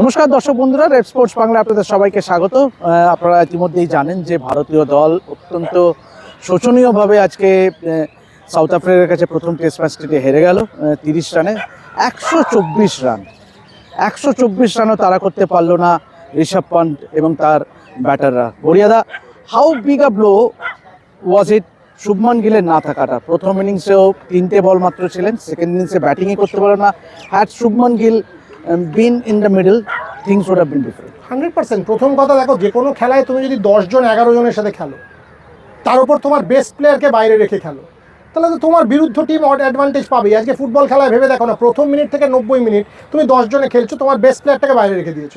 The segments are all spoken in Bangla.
নমস্কার দর্শক বন্ধুরা রেড স্পোর্টস বাংলা আপনাদের সবাইকে স্বাগত। আপনারা ইতিমধ্যেই জানেন যে ভারতীয় দল অত্যন্ত শোচনীয়ভাবে আজকে সাউথ আফ্রিকার কাছে প্রথম টেস্ট ম্যাচটিতে হেরে গেল তিরিশ রানে, একশো চব্বিশ রান। একশো চব্বিশ রানও তারা করতে পারল না ঋষভ পান্ট এবং তার ব্যাটাররা। বরিয়াদা how big a blow was it Shubman গিলের না থাকাটা। প্রথম ইনিংসেও তিনটে বল মাত্র ছিলেন সেকেন্ড ইনিংসে ব্যাটিংই করতে পারল না। Had Shubman Gill been in the middle things would have been different hundred percent. প্রথম কথা দেখো, যে কোনো খেলায় তুমি যদি দশজন এগারো জনের সাথে খেলো, তার উপর তোমার বেস্ট প্লেয়ারকে বাইরে রেখে খেলো, তাহলে তো তোমার বিরুদ্ধ টিম অ্যাডভান্টেজ পাবে আজকে ফুটবল খেলায় ভেবে দেখো না, প্রথম মিনিট থেকে নব্বই মিনিট তুমি দশ জনে খেলছো, তোমার বেস্ট প্লেয়ারটাকে বাইরে রেখে দিয়েছ।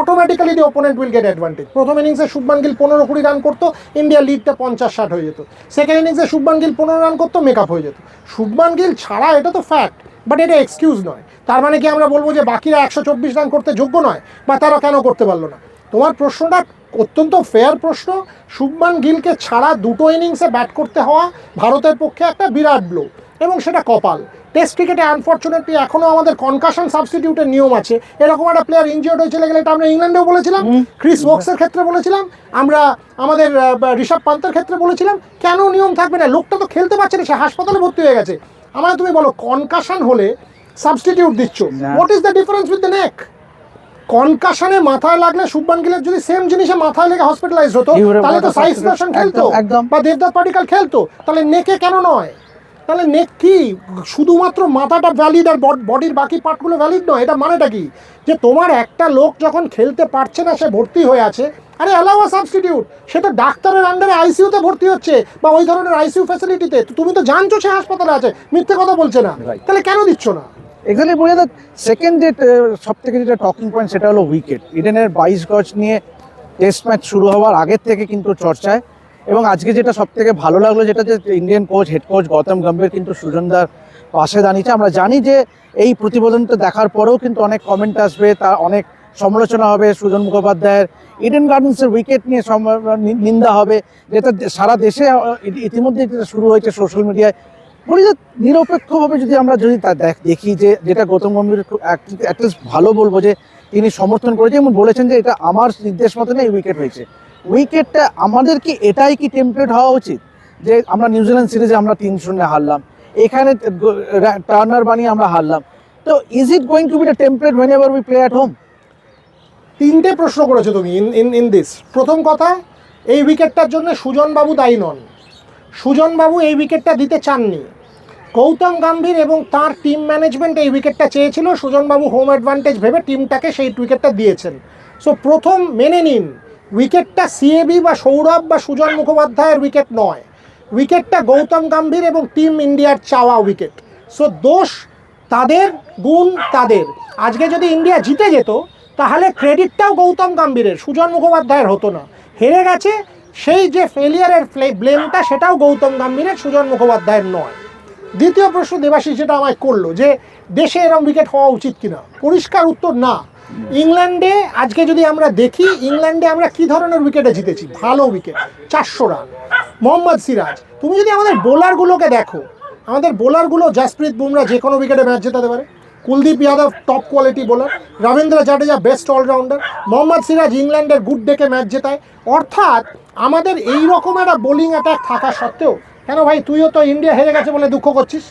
Automatically the opponent will get advantage প্রথম ইনিংসে শুভমান গিল পনেরো কুড়ি রান করতো, ইন্ডিয়া লিডটা পঞ্চাশ ষাট হয়ে যেত। সেকেন্ড ইনিংসে শুভমান গিল পনেরো রান করতো মেকআপ হয়ে যেত। শুভমান গিল ছাড়া, এটা তো ফ্যাক্ট বাট এটা এক্সকিউজ নয়। তার মানে কি আমরা বলব যে বাকিরা একশো চব্বিশ রান করতে যোগ্য নয়? বা তারা কেন করতে পারল না? তোমার প্রশ্নটা অত্যন্ত ফেয়ার প্রশ্ন। শুভমান গিলকে ছাড়া দুটো ইনিংসে ব্যাট করতে হওয়া ভারতের পক্ষে একটা বিরাট ব্লো এবং সেটা কপাল। টেস্ট ক্রিকেটে আনফর্চুনেটলি এখনও আমাদের কনকাশন সাবস্টিটিউটের নিয়ম আছে। এরকম একটা প্লেয়ার ইনজিওর্ড হয়ে চলে গেলে এটা আমরা ইংল্যান্ডেও বলেছিলাম ক্রিস ওয়াক্সের ক্ষেত্রে বলেছিলাম আমরা আমাদের ঋষভ পান্তের ক্ষেত্রে বলেছিলাম। কেন নিয়ম থাকবে না? লোকটা তো খেলতে পারছে না সে হাসপাতালে ভর্তি হয়ে গেছে। আমায় তুমি বলো কনকাশন হলে সাবস্টিটিউট দিচ্ছ। What is the difference with the neck কনকাশনে মাথায় লাগলে শুভমান গিলের যদি সেম জিনিসে মাথায় লেগে হসপিটালাইজ হতো তাহলে তো সাইজ দর্শন খেলতো। বা দেবদাস পাটিকাল খেলতো। তাহলে নেকে কেন নয়? তাহলে নেক কি? শুধুমাত্র মাথাটা ভ্যালিড আর বডির বাকি পার্টগুলো ভ্যালিড নয় এটা মানেটা কি? যে তোমার একটা লোক যখন খেলতে পারছে না সে ভর্তি হয়ে আছে আরে অ্যালাউ সাবস্টিটিউট সে তো ডাক্তারের আন্ডারে আইসিইউতে ভর্তি হচ্ছে বা ওই ধরনের আইসিইউ ফ্যাসিলিটিতে তুমি তো জানছো সে হাসপাতালে আছে মিথ্যে কথা বলছে না. তাহলে কেন দিচ্ছ না? এখানে বোঝা যাক সেকেন্ড যে সব থেকে যেটা টকিং পয়েন্ট সেটা হলো উইকেট ইডেনের বাইশ গজ নিয়ে টেস্ট ম্যাচ শুরু হওয়ার আগের থেকে কিন্তু চর্চায়। এবং আজকে যেটা সব থেকে ভালো লাগল যেটা যে Indian coach head coach Gautam Gambhir কিন্তু সুজনদার পাশে দাঁড়িয়েছে। আমরা জানি যে এই প্রতিবেদনটা দেখার পরেও কিন্তু অনেক কমেন্ট আসবে তা অনেক সমালোচনা হবে, সুজন মুখোপাধ্যায়ের ইডেন গার্ডেন্সের উইকেট নিয়ে নিন্দা হবে, যেটা সারা দেশে ইতিমধ্যে শুরু হয়েছে সোশ্যাল মিডিয়ায় নিরপেক্ষভাবে যদি আমরা যদি দেখি যে, যেটা গৌতম গম্ভীর অ্যাটলিস্ট ভালো বলব যে, তিনি সমর্থন করেছেন এবং বলেছেন যে, এটা আমার নির্দেশ মতন এই উইকেট হয়েছে। উইকেটটা আমাদের কি এটাই কি টেমপ্লেট হওয়া উচিত? যে, আমরা নিউজিল্যান্ড সিরিজে আমরা তিন শূন্যে হারলাম, এখানে টার্নার বানিয়ে আমরা হারলাম। তো is it going to be the template ever play home তিনটে প্রশ্ন করেছ তুমি ইন ইন ইন দিস প্রথম কথা, এই উইকেটটার জন্য সুজনবাবু দায়ী নন। সুজনবাবু এই উইকেটটা দিতে চাননি। গৌতম গম্ভীর এবং তার টিম ম্যানেজমেন্ট এই উইকেটটা চেয়েছিল, সুজনবাবু হোম অ্যাডভান্টেজ ভেবে টিমটাকে সেই উইকেটটা দিয়েছেন। সো প্রথম মেনে নিন উইকেটটা সিএবি বা সৌরভ বা সুজন মুখোপাধ্যায়ের উইকেট নয়। উইকেটটা গৌতম গম্ভীর এবং টিম ইন্ডিয়ার চাওয়া উইকেট সো দোষ তাদের, গুণ তাদের। আজকে যদি ইন্ডিয়া জিতে যেত তাহলে ক্রেডিটটাও গৌতম গম্ভীরের, সুজন মুখোপাধ্যায়ের হতো না। হেরে গেছে সেই যে ফেলিয়ারের ব্লেমটা সেটাও গৌতম গম্ভীরের, সুজন মুখোপাধ্যায়ের নয়। দ্বিতীয় প্রশ্ন দেবাশিস যেটা আমায় করল, যে দেশে এরম উইকেট হওয়া উচিত কিনা? পরিষ্কার উত্তর না। ইংল্যান্ডে, আজকে যদি আমরা দেখি, ইংল্যান্ডে আমরা কি ধরনের উইকেটে জিতেছি? ভালো উইকেট চারশো রান মোহাম্মদ সিরাজ, তুমি যদি আমাদের বোলারগুলোকে দেখো, আমাদের বোলারগুলো জাসপ্রীত বুমরা যে কোনো উইকেটে ম্যাচ জেতাতে পারে। Kuldeep Yadav top quality bowler Ravindra Jadeja best allrounder Mohammed Siraj ইংল্যান্ডের গুড ডেকে ম্যাচ জেতায়। অর্থাৎ আমাদের এই রকম একটা বোলিং অ্যাটাক থাকা সত্ত্বেও, কেন ভাই, তুইও তো ইন্ডিয়া হেরে গেছে বলে দুঃখ করছিস?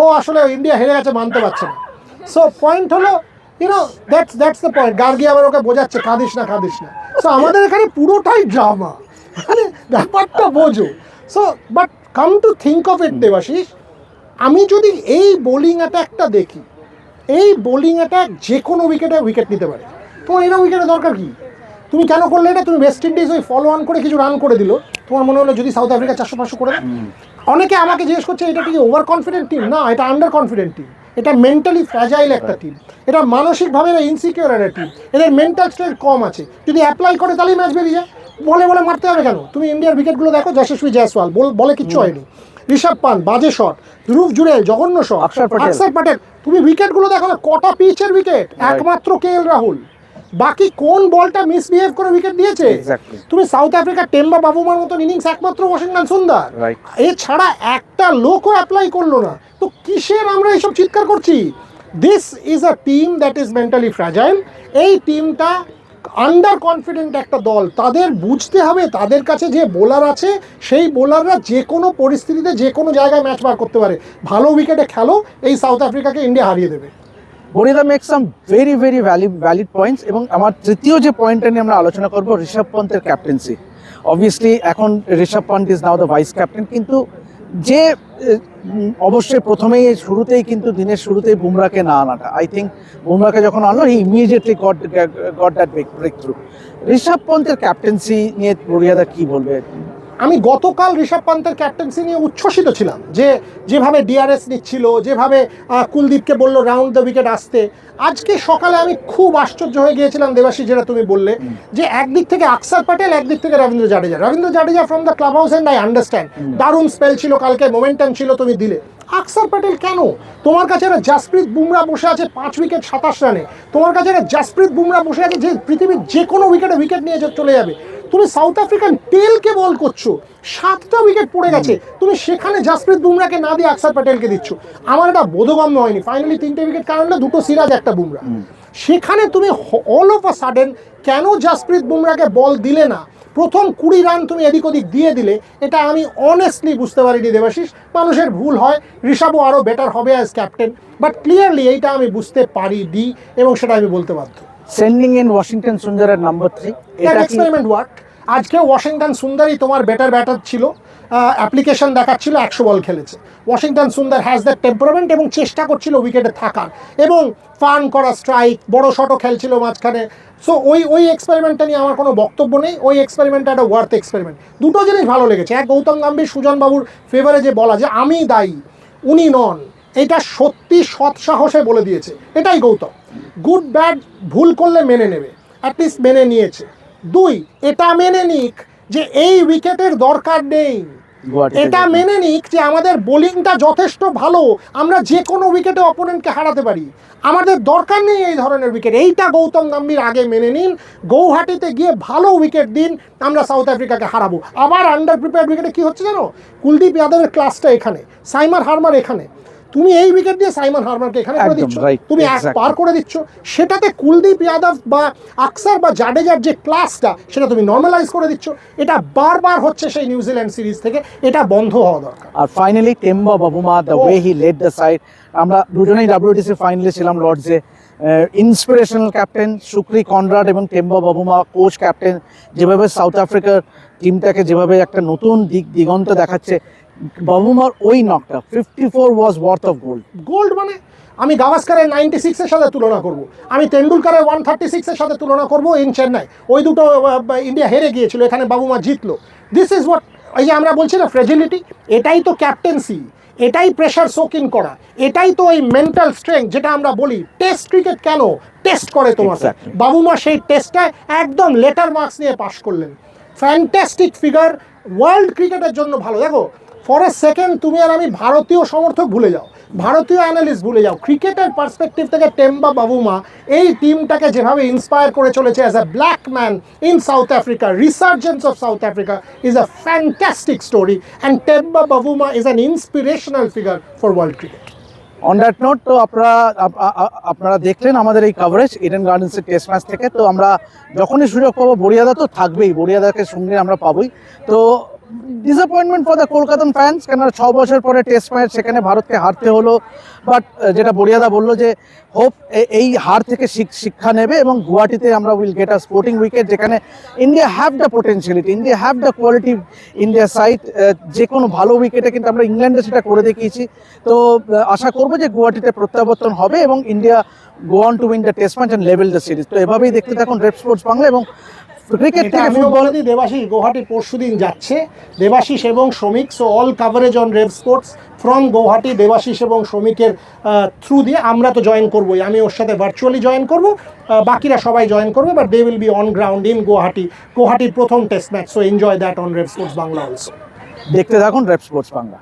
ও আসলে ইন্ডিয়া হেরে গেছে মানতে পারছে না। সো পয়েন্ট হলো you know that's that's the point Gargi আবার ওকে বোঝাচ্ছে, কাঁদিস না কাঁদিস না। সো আমাদের এখানে পুরোটাই ড্রামা মানে ব্যাপারটা বোঝো। So but come to think of it Debashis, আমি যদি এই বোলিং অ্যাটাকটা দেখি এই বোলিং অ্যাটাক যে কোনো উইকেটে উইকেট নিতে পারে। তোমার এরকম উইকেটের দরকার কি? তুমি কেন করলে এটা? তুমি ওয়েস্ট ইন্ডিজ ওই ফলো অন করে কিছু রান করে দিল। তোমার মনে হলো যদি সাউথ আফ্রিকা চারশো পাঁচশো করে অনেকে আমাকে জিজ্ঞেস করছে এটা কি ওভার কনফিডেন্ট টিম না এটা আন্ডার কনফিডেন্ট টিম এটা মেন্টালি ফ্র্যাজাইল একটা টিম এটা মানসিকভাবে ইনসিকিউর একটা টিম এদের মেন্টাল স্ট্রেংথ কম আছে। যদি অ্যাপ্লাই করে তাহলেই ম্যাচ বেরিয়ে যায়। বলে বলে মারতে হবে কেন? তুমি ইন্ডিয়ার উইকেটগুলো দেখো যশস্বী জয়সওয়াল বল বলে কিচ্ছু হয়নি। ঋষভ পান বাজে শট ধ্রুব জুড়েল জঘন্য শট অক্ষর প্যাটেল। তুমি উইকেটগুলো দেখো না কটা পিচের উইকেট একমাত্র কে এল রাহুল? বাকি কোন বলটা মিসবিহেভ করে উইকেট দিয়েছে? তুমি সাউথ আফ্রিকার টেম্বা বাবুমার মতন ইনিংস একমাত্র ওয়াশিংটন সুন্দর. এছাড়া একটা লোকও অ্যাপ্লাই করল না। তো কিসের আমরা এইসব চিৎকার করছি? This is a team that is mentally fragile এই টিমটা আন্ডার কনফিডেন্ট একটা দল। তাদের বুঝতে হবে, তাদের কাছে যে বোলার আছে, সেই বোলাররা যে কোনো পরিস্থিতিতে যে কোনো জায়গায় ম্যাচ বার করতে পারে। ভালো উইকেটে খেলো, এই সাউথ আফ্রিকাকে ইন্ডিয়া হারিয়ে দেবে। বরিদা make some very very valid valid points এবং আমার তৃতীয় যে পয়েন্টটা নিয়ে আমরা আলোচনা করব, ঋষভ পন্তের ক্যাপ্টেন্সি অবভিয়াসলি এখন Rishabh Pant is now the vice captain কিন্তু যে অবশ্যই প্রথমেই শুরুতেই কিন্তু দিনের শুরুতেই বুমরাকে না আনাটা। আই থিঙ্ক বুমরাকে যখন আনলো he immediately got got that breakthrough Rishabh পন্থের captaincy নিয়ে বরিয়াদা কী বলবে? আমি গতকাল ঋষভ পান্তের ক্যাপ্টেন্সি নিয়ে উচ্ছ্বসিত ছিলাম যে যেভাবে ডিআরএস নিচ্ছিল যেভাবে কুলদীপকে বলল রাউন্ড দ্য উইকেট আসতে। আজকে সকালে আমি খুব আশ্চর্য হয়ে গিয়েছিলাম দেবাশী যেটা তুমি বললে যে একদিক থেকে আকসার প্যাটেল একদিক থেকে Ravindra Jadeja. Ravindra Jadeja from the club house and I understand দারুণ স্পেল ছিল কালকে মোমেন্টাম ছিল তুমি দিলে। আকসার প্যাটেল কেন? তোমার কাছে একটা জাসপ্রীত বুমরা বসে আছে পাঁচ উইকেট সাতাশ রানে তোমার কাছে একটা জাসপ্রীত বুমরা বসে আছে যে পৃথিবীর যে কোনো উইকেটে উইকেট নিয়ে চলে যাবে। তুমি সাউথ আফ্রিকান টেলকে বল করছ। সাতটা উইকেট পড়ে গেছে। তুমি সেখানে জাসপ্রীত বুমরাকে না দিয়ে আকসার প্যাটেলকে দিচ্ছ। আমার এটা বোধগম্য হয়নি। ফাইনালি তিনটে উইকেট কারণে দুটো সিরাজ একটা বুমরা সেখানে তুমি অল অফ আ সাডেন কেন জাসপ্রীত বুমরাকে বল দিলে না? প্রথম কুড়ি রান তুমি এদিক ওদিক দিয়ে দিলে। এটা আমি অনেস্টলি বুঝতে পারিনি দেবাশিস। মানুষের ভুল হয়। ঋষাবও আরও বেটার হবে অ্যাজ ক্যাপ্টেন বাট ক্লিয়ারলি এইটা আমি বুঝতে পারি পারিনি এবং সেটা আমি বলতে বাধ্য। সেন্ডিং ইন ওয়াশিংটন সুন্দর এর number three that experiment work আজকে ওয়াশিংটন সুন্দরই তোমার বেটার ব্যাটার ছিল। অ্যাপ্লিকেশন দেখাচ্ছিল একশো বল খেলেছে। ওয়াশিংটন সুন্দর হ্যাজ দ্যাট টেম্পারমেন্ট এবং চেষ্টা করছিল উইকেটে থাকার। এবং ফান করা স্ট্রাইক বড় শটও খেলছিল মাঝখানে। সো ওই ওই এক্সপেরিমেন্টটা নিয়ে আমার কোনো বক্তব্য নেই। ওই এক্সপেরিমেন্টটা একটা ওয়ার্থ এক্সপেরিমেন্ট দুটো জিনিস ভালো লেগেছে। এক গৌতম গম্ভীর সুজন বাবুর ফেভারে যে বলা যে আমি দায়ী। উনি নন। এটা সত্যি সৎ সাহসে বলে দিয়েছে। এটাই গৌতম। গুড ব্যাড ভুল করলে মেনে নেবে। অ্যাটলিস্ট মেনে নিয়েছে। দুই এটা মেনে নিক যে এই উইকেটের দরকার নেই। এটা মেনে নিক যে আমাদের বোলিংটা যথেষ্ট ভালো আমরা যে কোনো উইকেটে অপোনেন্টকে হারাতে পারি। আমাদের দরকার নেই এই ধরনের উইকেট। এইটা গৌতম গম্ভীর আগে মেনে নিন। গৌহাটিতে গিয়ে ভালো উইকেট দিন আমরা সাউথ আফ্রিকাকে হারাবো। আবার আন্ডার প্রিপেয়ার উইকেটে কি হচ্ছে জানো? কুলদীপ যাদবের ক্লাসটা এখানে সাইমার হারমার এখানে। তুমি এই উইকেট দিয়ে সাইমন হারমারকে এখানে করে দিচ্ছ? তুমি এক পার করে দিচ্ছ। সেটাতে কুলদীপ যাদব বা আকসার বা জাডেজার যে ক্লাসটা সেটা তুমি নর্মালাইজ করে দিচ্ছ। এটা বারবার হচ্ছে সেই নিউজিল্যান্ড সিরিজ থেকে। এটা বন্ধ হওয়া দরকার। আর finally Temba Bavuma the. Way he led the side আমরা দুজনেই ডাব্লিউটিসি ফাইনালে ছিলাম লর্ডসে ইন্সপিরেশনাল ক্যাপ্টেন সুক্রি কনরাড এবং টেম্বা বাবুমা কোচ ক্যাপ্টেন যেভাবে সাউথ আফ্রিকার টিমটাকে যেভাবে একটা নতুন দিক দিগন্ত দেখাচ্ছে বাবুমার ওই নকটা fifty four was worth of gold gold মানে আমি গাভাস্কারের নাইনটি সিক্সের সাথে তুলনা করব। আমি তেন্ডুলকারের ওয়ান থার্টি সিক্সের সাথে তুলনা করব ইন চেন্নাই ওই দুটো ইন্ডিয়া হেরে গিয়েছিল এখানে বাবুমা জিতলো। দিস ইজ হোয়াট এই যে আমরা বলছি না ফ্রেজিলিটি এটাই তো ক্যাপ্টেন্সি এটাই প্রেশার সোকিং করা এটাই তো এই মেন্টাল স্ট্রেংথ যেটা আমরা বলি টেস্ট ক্রিকেট কেন টেস্ট করে তোমাকে Exactly. বাবুমা সেই টেস্টটায় একদম লেটার মার্কস নিয়ে পাশ করলেন। ফ্যান্টাস্টিক ফিগার ওয়ার্ল্ড ক্রিকেটের জন্য ভালো। দেখো ফর এ সেকেন্ড তুমি আর আমি ভারতীয় সমর্থক ভুলে যাও। ভারতীয় অ্যানালিস্ট ভুলে যাও। ক্রিকেটের পার্সপেক্টিভ থেকে টেম্বা বাবুমা, এই টিমটাকে যেভাবে ইন্সপায়ার করে চলেছে as a black man in South Africa resurgence of South Africa is a fantastic story and Temba Bavuma is an inspirational figure for world cricket on that note তো আপনারা আপনারা দেখলেন আমাদের এই কভারেজ ইডেন গার্ডেন্সের টেস্ট ম্যাচ থেকে। তো আমরা যখনই সুযোগ পাবো বরিয়াদা তো থাকবেই বরিয়াদাকে সঙ্গে আমরা পাবোই। তো disappointment for the Kolkatan fans কেন ছ বছর পরে টেস্ট ম্যাচ সেখানে ভারতকে হারতে হলো। বাট যেটা বরিয়াদা বলল যে হোপ এই হার থেকে শিক্ষা নেবে এবং গুয়াহাটিতে আমরা will get a sporting wicket যেখানে India have the potentiality India have the quality India side যে কোনো ভালো উইকেটে কিন্তু আমরা ইংল্যান্ডে সেটা করে দেখিয়েছি। তো আশা করব যে গুয়াহাটিতে প্রত্যাবর্তন হবে এবং India go on to win the test match and level the series তো এভাবেই দেখতে থাকুন রেড স্পোর্টস বাংলা এবং ক্রিকেট থেকে ফুটবল বলে দিই দেবাশিস গৌহাটি পরশু দিন যাচ্ছে। দেবাশিস এবং Shramik so all coverage on Rev Sports from Guwahati Debashis এবং শ্রমিকের থ্রু দিয়ে আমরা তো জয়েন করবোই। আমি ওর সাথে ভার্চুয়ালি জয়েন করব বাকিরা সবাই জয়েন করবে but they will be on ground in Guwahati গুয়াহাটির প্রথম test match so enjoy that on Rev Sports Bangla also দেখতে থাকুন রেড স্পোর্টস বাংলা